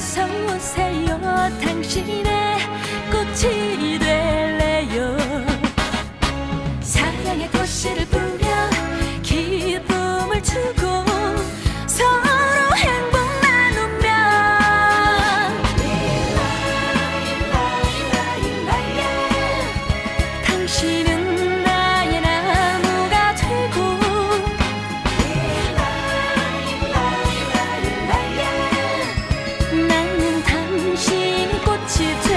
어서 오세요. 당신의 꽃이 될래요? 사랑의 꽃씨를 뿌려 기쁨을 주고 서로 행복 나누면. 당신은 you do.